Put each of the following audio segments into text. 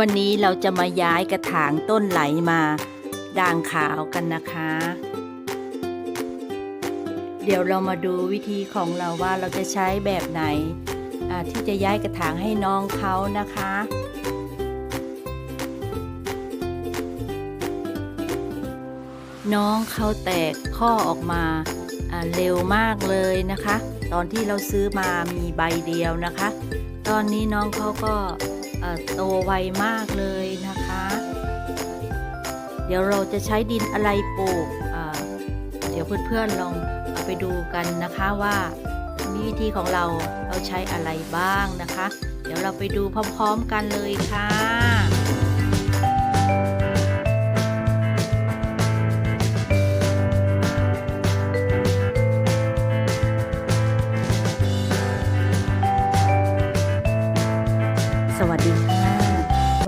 วันนี้เราจะมาย้ายกระถางต้นไหลมาด่างขาวกันนะคะ เดี๋ยวเรามาดูวิธีของเราว่าเราจะใช้แบบไหนที่จะย้ายกระถางให้น้องเขานะคะ น้องเขาแตกข้อออกมาเร็วมากเลยนะคะ ตอนที่เราซื้อมามีใบเดียวนะคะ ตอนนี้น้องเขาก็ โตไวมากเลยนะคะ เดี๋ยวเราจะใช้ดินอะไรปลูกเดี๋ยวเพื่อนๆลองเอาไปดูกันนะคะว่ามีวิธีของเราเราใช้อะไรบ้างนะคะ เดี๋ยวเราไปดูพร้อมๆกันเลยค่ะ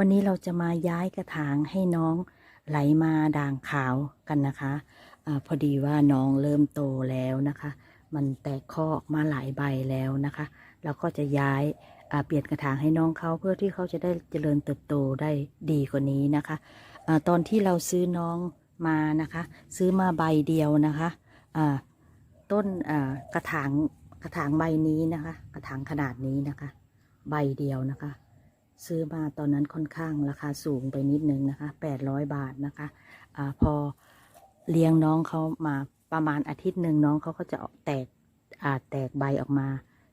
วันนี้เราจะมาย้ายกระถางให้น้องไหลมาด่างขาวกันนะคะอาพอดีว่าน้องเริ่มโตแล้วนะคะ มันแตกข้อออกมาหลายใบแล้วนะคะ เราก็จะย้ายเปลี่ยนกระถางให้น้องเขาเพื่อที่เขาจะได้เจริญเติบโตได้ดีกว่านี้นะคะอาตอนที่เราซื้อน้องมานะคะ ซื้อมาใบเดียวนะคะอ่าต้นกระถางกระถางใบนี้นะคะ กระถางขนาดนี้นะคะ ใบเดียวนะคะ ซื้อมาตอนนั้นค่อนข้างราคาสูงไปนิดนึงนะคะ800บาทนะคะอาพอเลี้ยงน้องเขามาประมาณอาทิตย์หนึ่งน้องเขาก็จะออกแตกอาแตกใบออกมา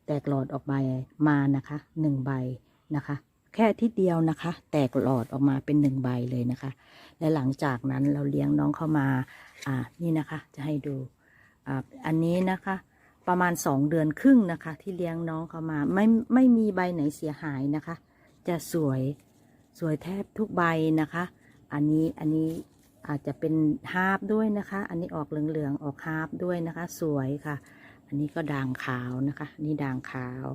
แตกหลอดออกใบมานะคะหนึ่งใบนะคะ แค่อาทิตย์เดียวนะคะ แตกหลอดออกมาเป็นหนึ่งใบเลยนะคะ และหลังจากนั้นเราเลี้ยงน้องเข้ามาอ่านี่นะคะ จะให้ดูอ่าอันนี้นะคะประมาณสองเดือนครึ่งนะคะ ที่เลี้ยงน้องเขามาไม่ไม่มีใบไหนเสียหายนะคะ จะสวยสวยแทบทุกใบนะคะ อันนี้อันนี้อาจจะเป็นฮาร์ปด้วยนะคะ อันนี้ออกเหลืองๆออกฮาร์ปด้วยนะคะ สวยค่ะ อันนี้ก็ด่างขาวนะคะ นี่ด่างขาว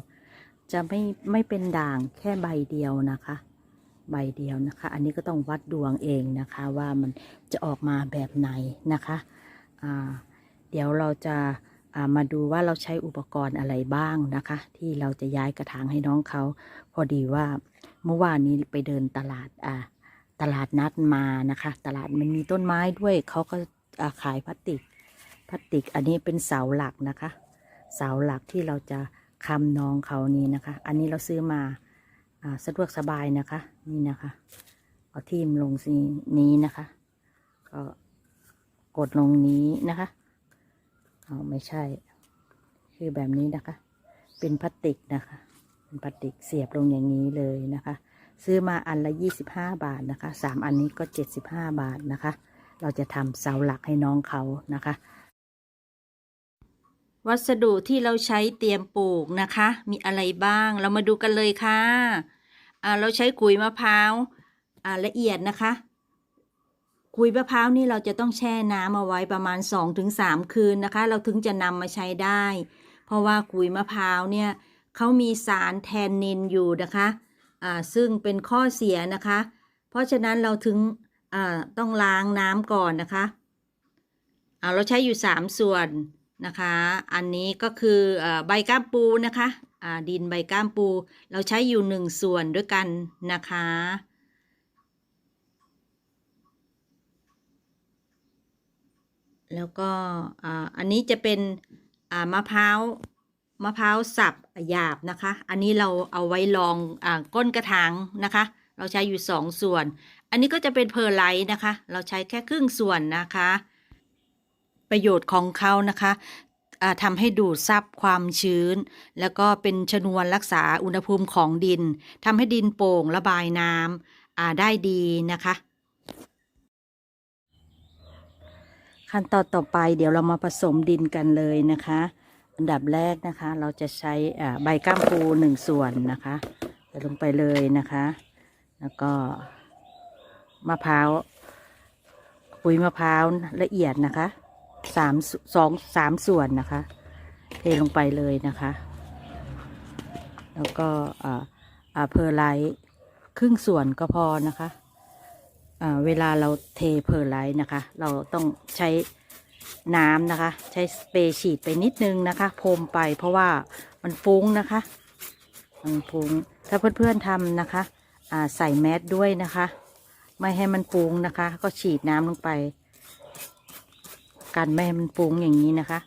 จะไม่ไม่เป็นด่างแค่ใบเดียวนะคะ ใบเดียวนะคะ อันนี้ก็ต้องวัดดวงเองนะคะว่ามันจะออกมาแบบไหนนะคะอ่าเดี๋ยวเราจะ มาดูว่าเราใช้อุปกรณ์อะไรบ้างนะคะ ที่เราจะย้ายกระถางให้น้องเขา พอดีว่าเมื่อวานนี้ไปเดินตลาดอ่าตลาดนัดมานะคะ ตลาดมันมีต้นไม้ด้วยเขาก็ขายพลาสติกพลาสติกอันนี้เป็นเสาหลักนะคะ เสาหลักที่เราจะคำน้องเขานี้นะคะ อันนี้เราซื้อมาอสะดวกสบายนะคะ นี่นะคะเอาทิ่มลงสีนี้นะคะ ก็กดลงนี้นะคะ เอาไม่ใช่ คือแบบนี้นะคะ เป็นพลาสติกนะคะ เป็นพลาสติกเสียบลงอย่างนี้เลยนะคะ ซื้อมาอันละยี่สิบห้าบาทนะคะสามอันนี้ก็เจ็ดสิบห้าบาทนะคะ เราจะทำเสาหลักให้น้องเขานะคะวัสดุที่เราใช้เตรียมปลูกนะคะ มีอะไรบ้างเรามาดูกันเลยค่ะอ่าเราใช้ขุยมะพร้าวละเอียดนะคะ คุยมะพร้าวนี่เราจะต้องแช่น้ำเอาไว้ประมาณ 2-3 คืนนะคะ เราถึงจะนำมาใช้ได้ เพราะว่าคุยมะพร้าวเนี่ยเขามีสารแทนนินอยู่นะคะอ่าซึ่งเป็นข้อเสียนะคะ เพราะฉะนั้นเราถึงอ่าต้องล้างน้ำก่อนนะคะอ่าเราใช้อยู่ 3 ส่วนนะคะ อันนี้ก็คืออาใบก้ามปูนะคะอ่าดินใบก้ามปู เราใช้อยู่ 1 ส่วนด้วยกันนะคะ แล้วก็อ่าอันนี้จะเป็นอ่ามะพร้าวมะพร้าวสับหยาบนะคะ อันนี้เราเอาไว้รองอ่าก้นกระถางนะคะ เราใช้อยู่สองส่วน อันนี้ก็จะเป็นเพอร์ไลท์นะคะ เราใช้แค่ครึ่งส่วนนะคะ ประโยชน์ของเขานะคะอ่าทำให้ดูดซับความชื้น แล้วก็เป็นชนวนรักษาอุณหภูมิของดินทำให้ดินโป่งระบายน้ำอ่าได้ดีนะคะ ขั้นตอนต่อไปเดี๋ยวเรามาผสมดินกันเลยนะคะ อันดับแรกนะคะ เราจะใช้ใบก้ามปูหนึ่งส่วนนะคะใส่ลงไปเลยนะคะ แล้วก็มะพร้าวปุ๋ยมะพร้าวละเอียดนะคะสามสองสามส่วนนะคะเทลงไปเลยนะคะ แล้วก็อ่าอ่าเพอร์ไลท์ครึ่งส่วนก็พอนะคะ เวลาเราเทเพอร์ไลท์นะคะ เราต้องใช้น้ำนะคะ ใช้สเปรย์ฉีดไปนิดนึงนะคะพรมไปเพราะว่ามันฟุ้งนะคะ มันฟุ้งถ้าเพื่อนๆทำนะคะใส่แมสด้วยนะคะ ไม่ให้มันฟุ้งนะคะ ก็ฉีดน้ำลงไป กันไม่ให้มันฟุ้งอย่างนี้นะคะ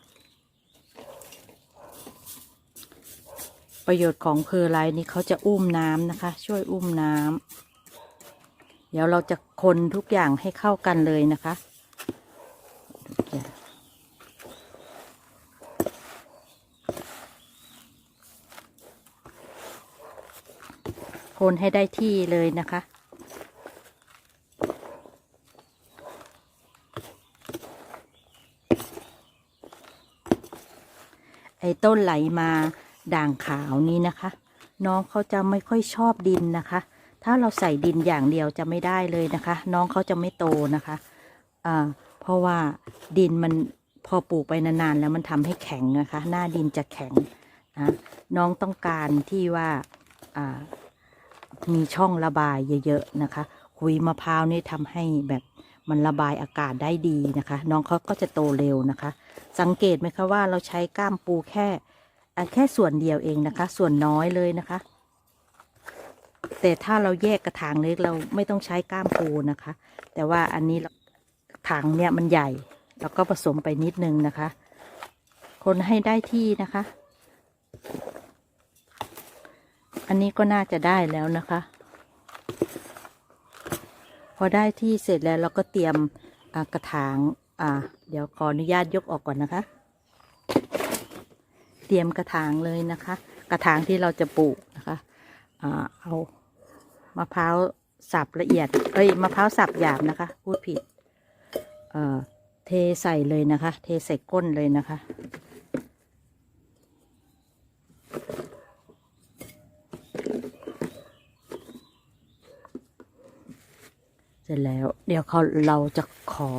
ประโยชน์ของเพอร์ไลท์นี้เขาจะอุ้มน้ำนะคะ ช่วยอุ้มน้ำ เดี๋ยวเราจะคนทุกอย่างให้เข้ากันเลยนะคะ คนให้ได้ที่เลยนะคะไอ้ต้นไหลมาด่างขาวนี้นะคะ น้องเขาจะไม่ค่อยชอบดินนะคะ ถ้าเราใส่ดินอย่างเดียวจะไม่ได้เลยนะคะ น้องเขาจะไม่โตนะคะอ่าเพราะว่าดินมันพอปลูกไปนานๆแล้วมันทำให้แข็งนะคะ หน้าดินจะแข็งนะน้องต้องการที่ว่าอ่ามีช่องระบายเยอะๆนะคะคุยมะพร้าวนี่ทำให้แบบมันระบายอากาศได้ดีนะคะ น้องเขาก็จะโตเร็วนะคะ สังเกตไหมคะว่าเราใช้ก้ามปูแค่แค่ส่วนเดียวเองนะคะ ส่วนน้อยเลยนะคะ แต่ถ้าเราแยกกระถางเล็กเราไม่ต้องใช้ก้ามปูนะคะ แต่ว่าอันนี้เราถังเนี่ยมันใหญ่เราก็ผสมไปนิดนึงนะคะ คนให้ได้ที่นะคะ อันนี้ก็น่าจะได้แล้วนะคะ พอได้ที่เสร็จแล้วเราก็เตรียมกระถางอ่าเดี๋ยวขออนุญาตยกออกก่อนนะคะ เตรียมกระถางเลยนะคะ กระถางที่เราจะปลูกนะคะ เอา มะพร้าวสับละเอียด เอ้ยมะพร้าวสับหยาบนะคะ พูดผิด เอ่อ เทใส่เลยนะคะ เทใส่ก้นเลยนะคะ เสร็จแล้ว เดี๋ยวเขาเราจะขอ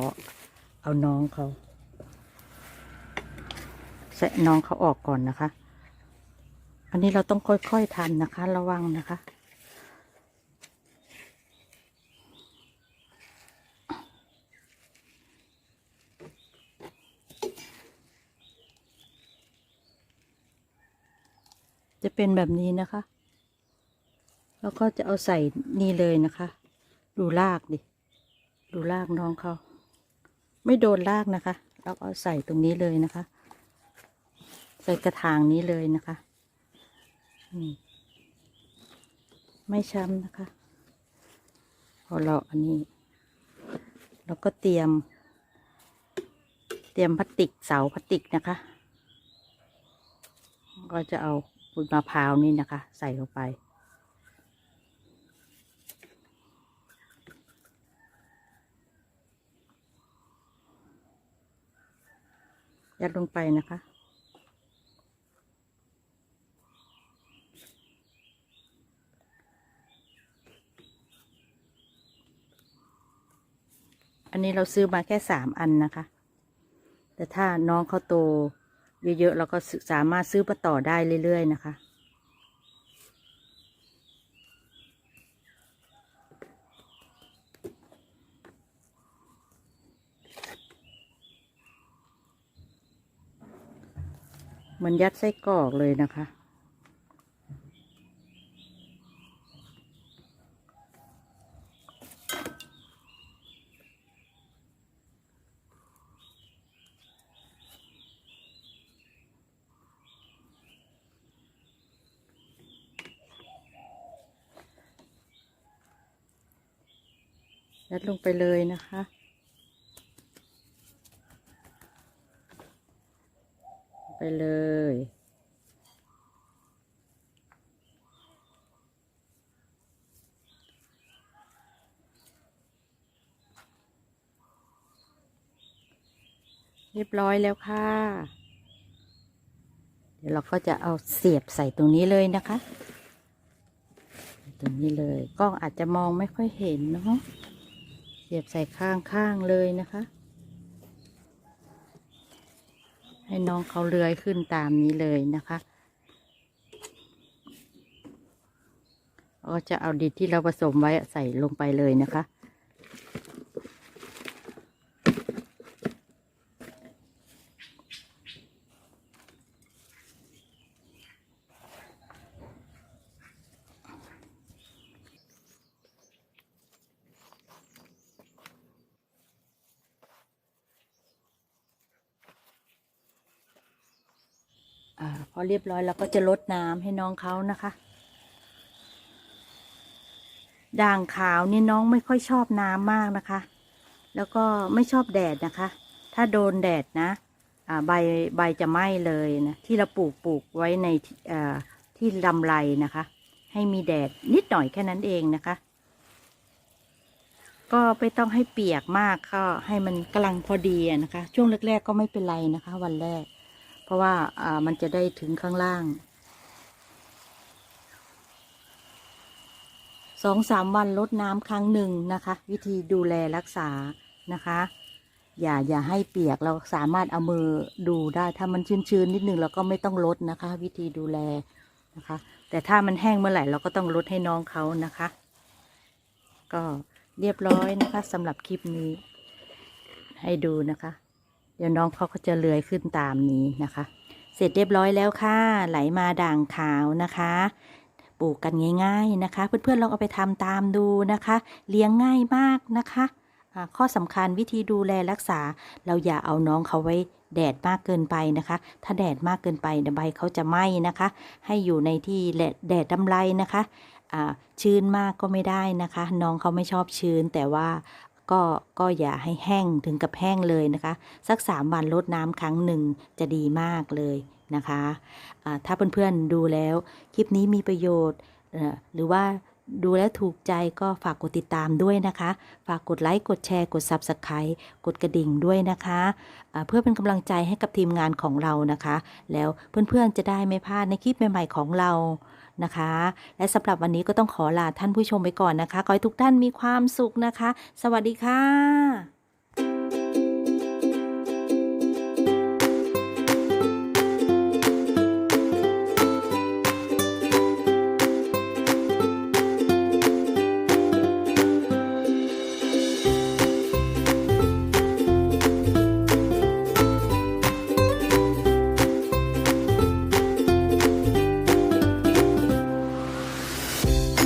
เอาน้องเขาแสะน้องเขาออกก่อนนะคะ อันนี้เราต้องค่อยๆทันนะคะ ระวังนะคะ จะเป็นแบบนี้นะคะ แล้วก็จะเอาใส่นี่เลยนะคะ ดูลากดิ ดูลากน้องเขา ไม่โดนลากนะคะ เราเอาใส่ตรงนี้เลยนะคะ ใส่กระถางนี้เลยนะคะ ไม่ช้ำนะคะ พอเราอันนี้เราก็เตรียม เตรียมพลาสติกเสาพลาสติกนะคะ ก็จะเอา ปุยมะพร้าวนี่นะคะ ใส่ลงไป ยัดลงไปนะคะอันนี้เราซื้อมาแค่สามอันนะคะ แต่ถ้าน้องเขาโต เยอะๆเราก็สามารถซื้อมาต่อได้เรื่อย ๆ นะคะเหมันยัดไส้กรอกเลยนะคะ ยัดลงไปเลยนะคะ ไปเลยเรียบร้อยแล้วค่ะ เดี๋ยวเราก็จะเอาเสียบใส่ตรงนี้เลยนะคะ ตรงนี้เลย กล้องอาจจะมองไม่ค่อยเห็นเนาะ เสียบใส่ข้างข้างเลยนะคะ ให้น้องเขาเลื้อยขึ้นตามนี้เลยนะคะเราก็จะเอาดินที่เราผสมไว้ใส่ลงไปเลยนะคะ อาพอเรียบร้อยเราก็จะลดน้ำให้น้องเขานะคะ ด่างขาวนี่น้องไม่ค่อยชอบน้ำมากนะคะ แล้วก็ไม่ชอบแดดนะคะ ถ้าโดนแดดนะอ่าใบใบจะไหม้เลยนะที่เราปลูกปลูกไว้ในอ่าที่ลำไรนะคะ ให้มีแดดนิดหน่อยแค่นั้นเองนะคะ ก็ไม่ต้องให้เปียกมากก็ให้มันกำลังพอดีนะคะ ช่วงแรกๆก็ไม่เป็นไรนะคะ วันแรก เพราะว่าอ่ามันจะได้ถึงข้างล่างสองสามวันลดน้ำครั้งหนึ่งนะคะ วิธีดูแลรักษานะคะ อย่าอย่าให้เปียกเราสามารถเอามือดูได้ถ้ามันชื้นๆนิดนึงเราก็ไม่ต้องลดนะคะ วิธีดูแลนะคะ แต่ถ้ามันแห้งเมื่อไหร่เราก็ต้องลดให้น้องเขานะคะ ก็เรียบร้อยนะคะสำหรับคลิปนี้ ให้ดูนะคะ เดี๋ยวน้องเขาก็จะเลื้อยขึ้นตามนี้นะคะ เสร็จเรียบร้อยแล้วค่ะ ไหลมาด่างขาวนะคะปลูกกันง่าย ๆนะคะ เพื่อนๆลองเอาไปทำตามดูนะคะ เลี้ยงง่ายมากนะคะข้อสำคัญวิธีดูแลรักษา เราอย่าเอาน้องเขาไว้แดดมากเกินไปนะคะ ถ้าแดดมากเกินไปใบเขาจะไหม้นะคะ ให้อยู่ในที่แดดดำไรนะคะชื้นมากก็ไม่ได้นะคะ น้องเขาไม่ชอบชื้นแต่ว่า ก็ก็อย่าให้แห้งถึงกับแห้งเลยนะคะ สักสามวันลดน้ำครั้งหนึ่งจะดีมากเลยนะคะอ่าถ้าเพื่อนๆดูแล้ว คลิปนี้มีประโยชน์หรือว่าดูแล้วถูกใจก็ฝากกดติดตามด้วยนะคะ ฝากกดไลค์ กดแชร์ กด Subscribe กดกระดิ่งด้วยนะคะะเพื่อเป็นกำลังใจให้กับทีมงานของเรานะคะ แล้วเพื่อนๆจะได้ไม่พลาดในคลิปใหม่ ๆ ของเรา นะคะ และสำหรับวันนี้ก็ต้องขอลาท่านผู้ชมไปก่อนนะคะ ขอให้ทุกท่านมีความสุขนะคะ สวัสดีค่ะ